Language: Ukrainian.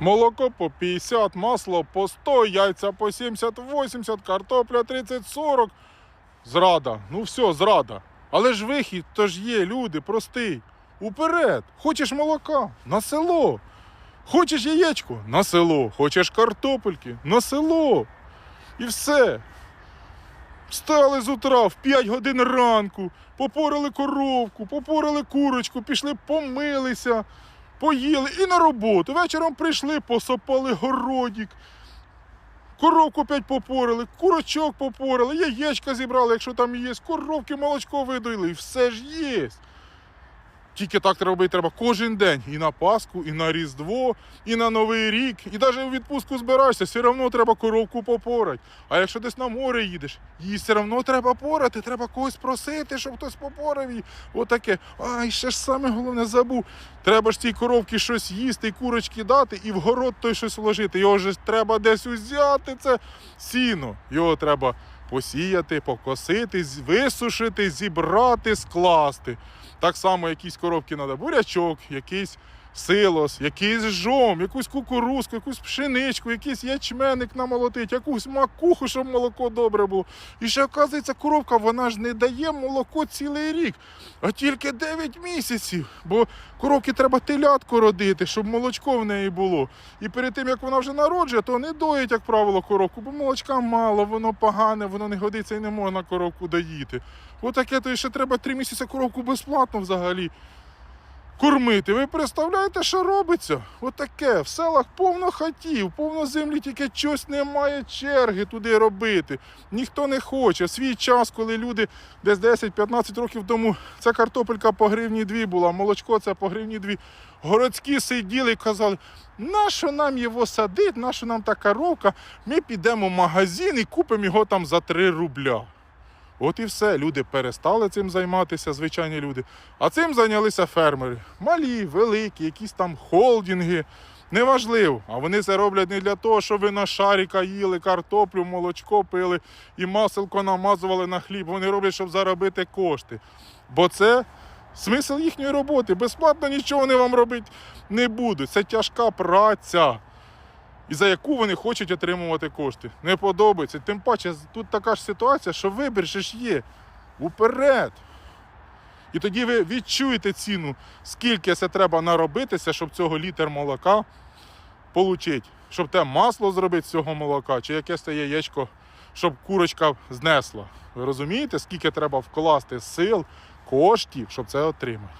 Молоко по 50, масло по 100, яйця по 70-80, картопля 30-40. Зрада. Ну все, зрада. Але ж вихід то ж є, люди, простий. Уперед. Хочеш молока? На село. Хочеш яєчко? На село. Хочеш картопельки? На село. І все. Встали з утра в 5 годин ранку, попорали коровку, попорали курочку, пішли помилися, поїли і на роботу. Вечором прийшли, посопали городік. Коровку п'ять попорили, курочок попорили, яєчка зібрали, якщо там є, коровки молочко видоїли, і все ж є. Тільки так треба робити треба кожен день. І на Пасху, і на Різдво, і на Новий рік. І навіть у відпустку збираєшся, все одно треба коровку попорати. А якщо десь на море їдеш, її все одно треба порати, треба когось просити, щоб хтось попорав її. Отаке. Ай, ще ж саме головне забув. Треба ж цій коровці щось їсти, курочки дати, і в город той щось вложити. Його ж треба десь узяти, це сіно. Його треба посіяти, покосити, висушити, зібрати, скласти. Так само якісь коробки треба, бурячок, якийсь силос, якийсь жом, якусь кукурузку, якусь пшеничку, якийсь ячменник намолотить, якусь макуху, щоб молоко добре було. І ще, оказується, коробка, вона ж не дає молоко цілий рік, а тільки 9 місяців. Бо коровки треба телятку родити, щоб молочко в неї було. І перед тим, як вона вже народжує, то не доїть, як правило, коровку, бо молочка мало, воно погане, воно не годиться і не можна коровку доїти. Отаке, то ще треба 3 місяці коровку безплатно взагалі кормити. Ви представляєте, що робиться? Отаке. В селах повно хатів, повно землі, тільки щось немає черги туди робити. Ніхто не хоче. Свій час, коли люди десь 10-15 років тому ця картопелька по гривні дві була, молочко це по гривні дві. Городські сиділи і казали, нащо нам його садить, нащо нам та коровка, ми підемо в магазин і купимо його там за 3 рубля. От і все. Люди перестали цим займатися, звичайні люди. А цим зайнялися фермери. Малі, великі, якісь там холдинги. Неважливо. А вони це роблять не для того, щоб ви на шаріка їли картоплю, молочко пили і маселко намазували на хліб. Вони роблять, щоб заробити кошти. Бо це смисл їхньої роботи. Безплатно нічого вони вам робити не будуть. Це тяжка праця і за яку вони хочуть отримувати кошти. Не подобається. Тим паче, тут така ж ситуація, що вибір ж є. Уперед. І тоді ви відчуєте ціну, скільки це треба наробитися, щоб цього літр молока отримати. Щоб те масло зробити з цього молока, чи якесь те яєчко, щоб курочка знесла. Ви розумієте, скільки треба вкласти сил, коштів, щоб це отримати?